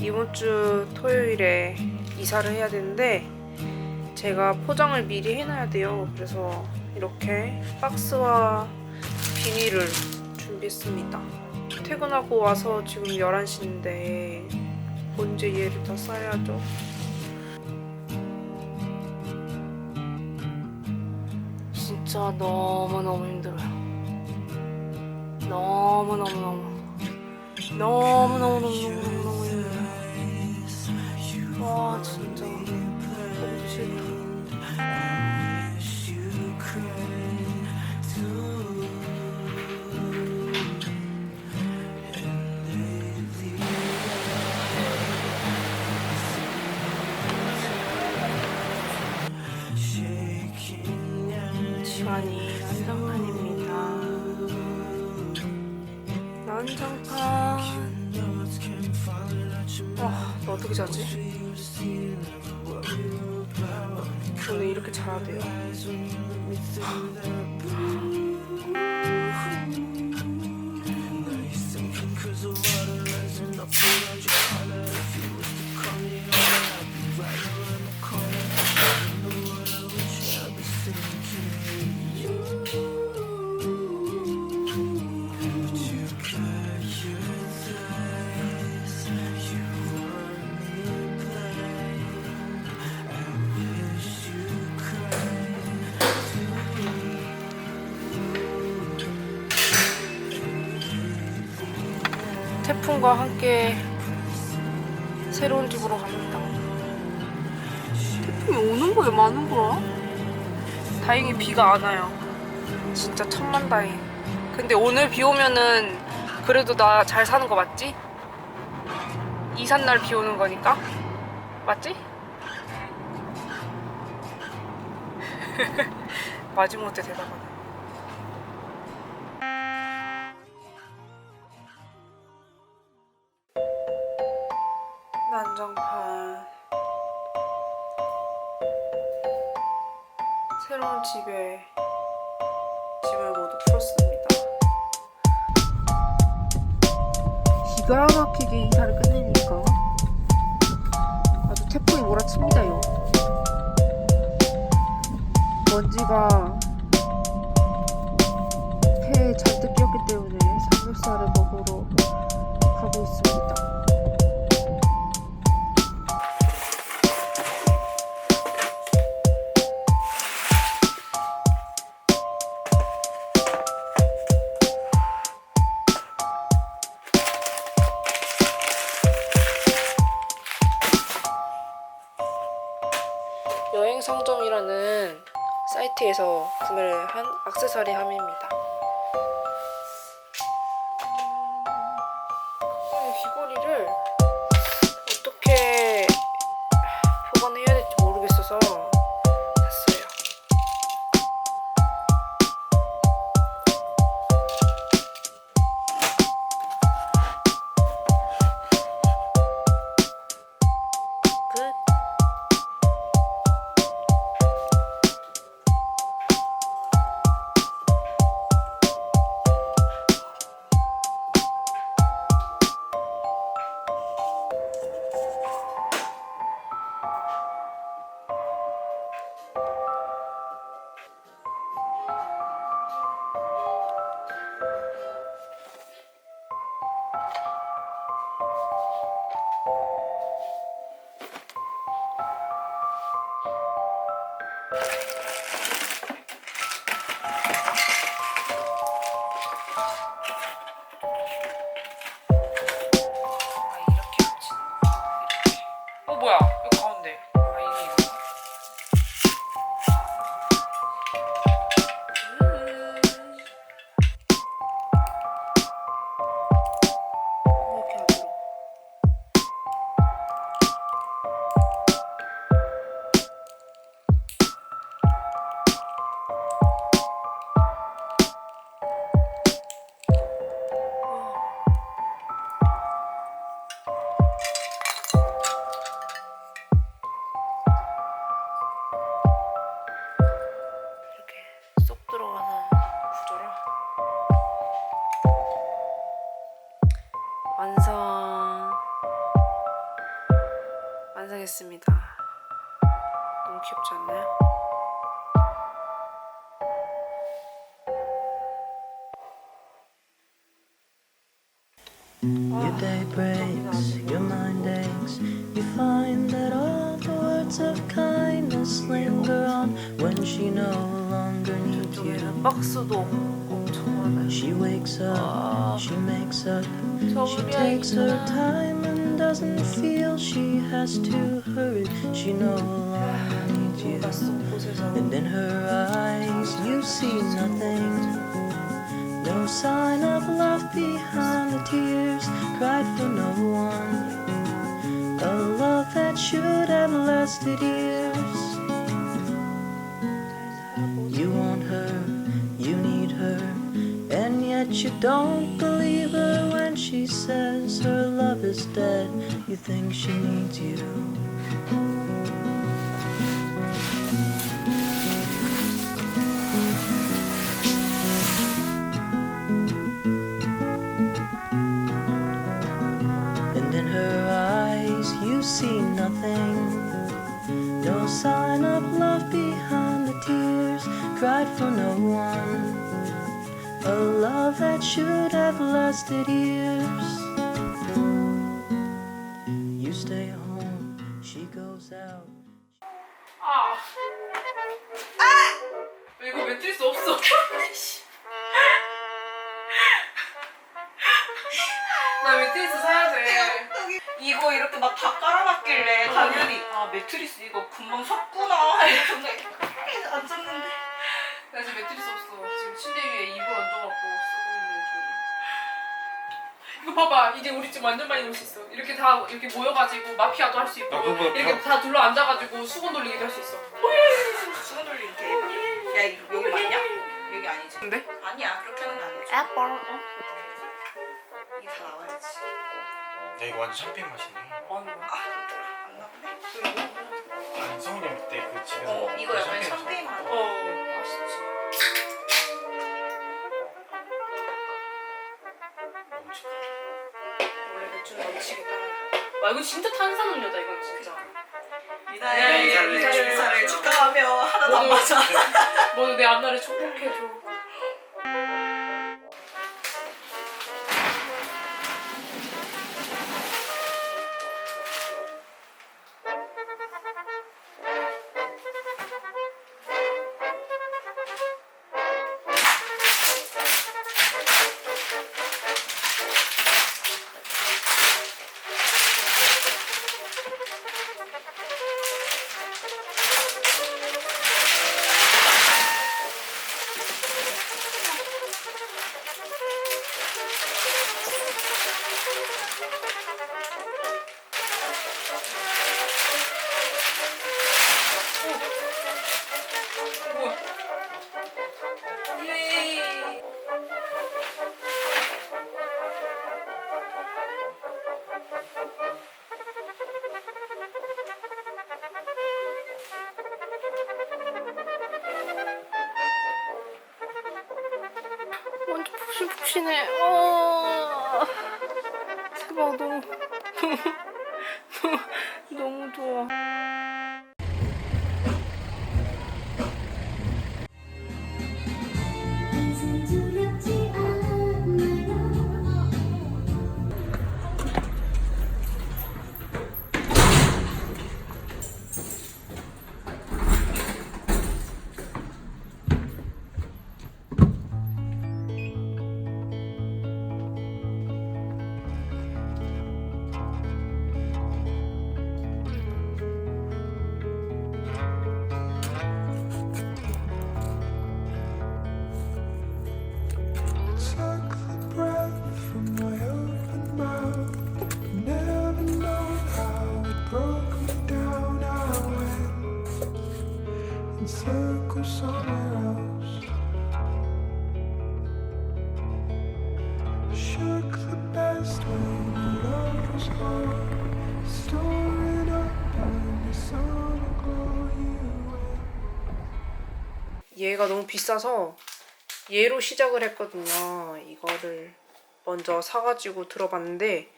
이번 주 토요일에 이사를 해야 되는데 제가 포장을 미리 해놔야 돼요. 그래서 이렇게 박스와 비닐을 준비했습니다. 퇴근하고 와서 지금 11시인데 언제 얘를 다 싸야죠? 진짜 너무너무 힘들어요. 너무너무너무 너무너무너무너무너무. 와 진짜 난장판. 와, 너 어떻게 자지? 오늘 이렇게 자야 돼요. 태풍과 함께 새로운 집으로 갑니다. 태풍이 오는 거야, 마는 거야? 다행히 비가 안 와요. 진짜 천만 다행. 근데 오늘 비 오면은 그래도 나 잘 사는 거 맞지? 이삿날 비 오는 거니까? 맞지? 마지못해 대답하네. 난장판 새로운 집에 짐을 모두 풀었습니다. 기가 막히게 이사를 끝내니까 아주 태풍이 몰아칩니다요. 먼지가 폐에 잔뜩 끼었기 때문에 삼겹살을 먹으러 가고 있습니다. 상점이라는 사이트에서 구매를 한 액세서리 함입니다. 완성했습니다. 너무 귀엽지 않나요? Your day breaks, your mind aches. You find that all the words of kindness linger on when she no longer needs you. 저기는 박스도 엄청 많아요. She wakes up, she makes up, she 저울이 takes her 아니잖아. time and doesn't feel she has to hurry. She no longer needs you. And in her eyes, you see nothing. No sign of love behind the tears cried for no one. A love that should have lasted years. You want her, you need her, and yet you don't believe her when she says her love is dead. You think she needs you. And in her eyes you see nothing. No sign of love behind the tears cried for no one. A love that should have lasted years. Out. 아. 아! 이거 매트리스 없어. 나 매트리스 사야 돼. 이거 이렇게 막 다 깔아놨길래 당연히 아 매트리스 이거 금방 샀구나 이랬는데 앉았는데 나 지금 매트리스 없어. 지금 침대 위에 이불 얹어갖고 쓰고 봐봐. 이제 우리 집 완전 많이 놀 수 있어. 이렇게 다 이렇게 모여가지고 마피아도 할 수 있고 나 그거보다 이렇게 다 둘러 앉아가지고 수건 돌리기도 할 수 있어. 수건 게야 이거 여기 맞냐? 여기 아니지? 근데? 아니야 그렇게는 안 해줘 애플. 어? 이게 다 나와야지 야 이거 완전 샴페인 맛이네. 아니 뭐야? 아안 나오네 아니 성훈이 형 그때 그 집에서 어 이거 약간 샴페인 샴페인 맛어 맛있지. 와 이거 진짜 탄산 음료다 이건 진짜. 축사를 축하. 축하하며 하나도 안 맞아 모두 내 앞날을 축복해줘. 완전 푹신푹신해. 어. 너무 너무 너무 좋아. 얘가 너무 비싸서 얘로 시작을 했거든요. 이거를 먼저 사가지고 들어봤는데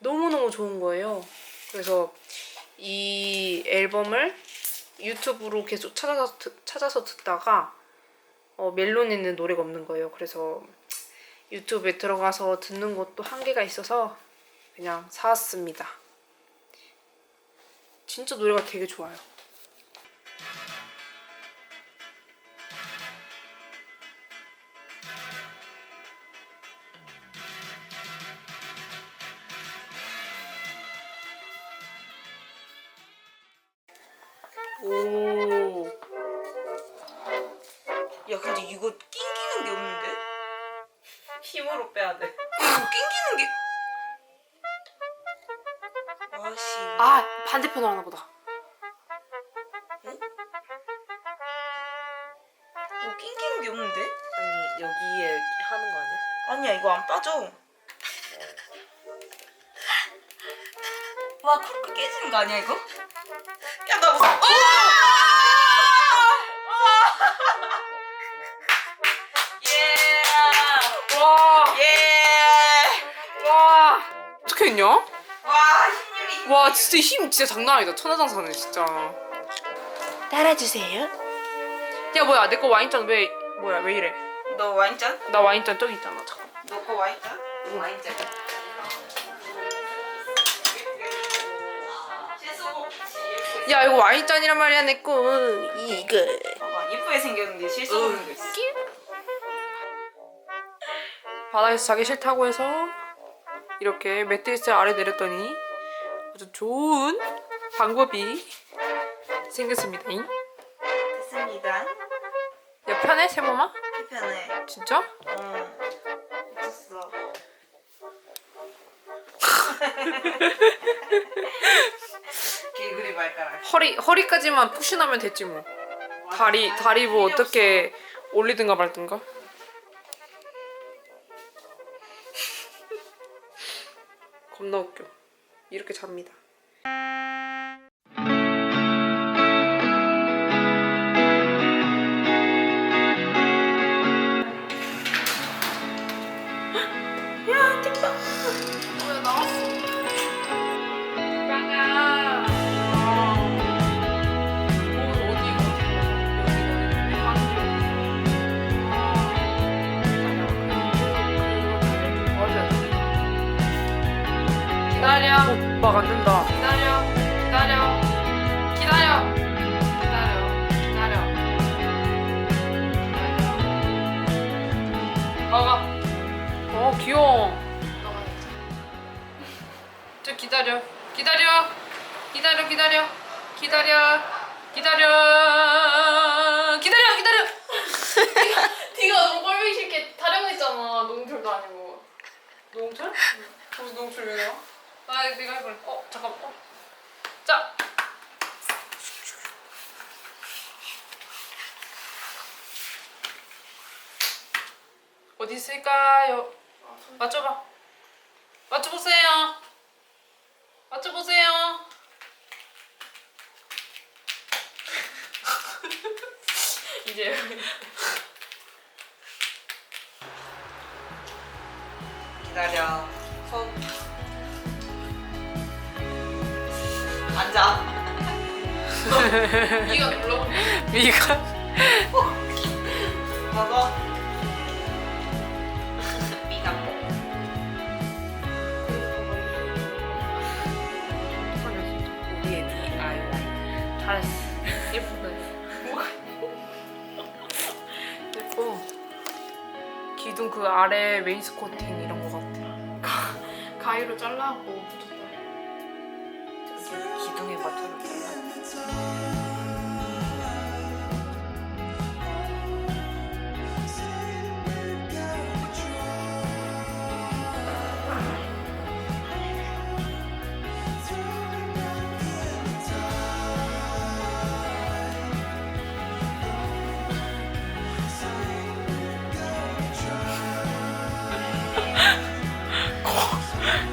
너무너무 좋은 거예요. 그래서 이 앨범을 유튜브로 계속 찾아서 듣, 찾아서 듣다가 어, 멜론에는 노래가 없는 거예요. 그래서 유튜브에 들어가서 듣는 것도 한계가 있어서 그냥 사왔습니다. 진짜 노래가 되게 좋아요. 오. 야 근데 이거 낑기는 게 없는데? 힘으로 빼야 돼. 낑기는 게. 와씨. 아 반대편 하나 보다. 이거 낑기는 게 없는데? 아니 여기에 하는 거 아니야? 아니야 이거 안 빠져. 와 코르크 깨지는 거 아니야 이거? 야나 무서워. 와 진짜 힘 진짜 장난 아니다. 천하장사네 진짜. 따라주세요. 야 뭐야 내 거 와인잔 왜 뭐야 왜 이래? 너 와인잔? 나 와인잔 저기 있잖아. 잠깐. 너 거 와인잔? 와인잔. 야 이거 와인잔이란 말이야 내 거. 이거. 봐봐 예쁘게 생겼는데 실수 없는 거 있어. 바다에서 자기 싫다고 해서 이렇게 매트리스 아래 내렸더니 아주 좋은 방법이 생겼습니다. 됐습니다. 야 편해 세모마? 편해. 진짜? 어. 미쳤어. 개구리 발가락. 허리 허리까지만 푸신하면 됐지 뭐. 다리 다리 뭐 어떻게 올리든가 말든가. 겁나 웃겨. 이렇게 잡니다. 오빠가 안 된다. 기다려. 기다려. 기다려. 기다려. 기다려. 기다려. 막아. 어 귀여워. 저 기다려. 기다려. 기다려 기다려. 기다려. 기다려. 기다려 기다려. 네가 너무 꼴보기 싫게 타령했잖아. 농철도 아니고. 농철? 무슨 농철 왜 나와? 아 내가 해볼래. 어 잠깐. 어. 자. 어디 있을까요? 맞춰봐. 맞춰보세요. 맞춰보세요. 이제 기다려. 손. 앉아. 네가 눌러. 네가 먹어. 미가 뽀. 우리의 DIY. 잘했어. 예쁘다. 뭐가 예뻐. 기둥 그 아래 웨이스코팅 이런 거 같아. 가, 가위로 잘라고 붙였다.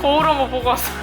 거울 한번 보고 왔어.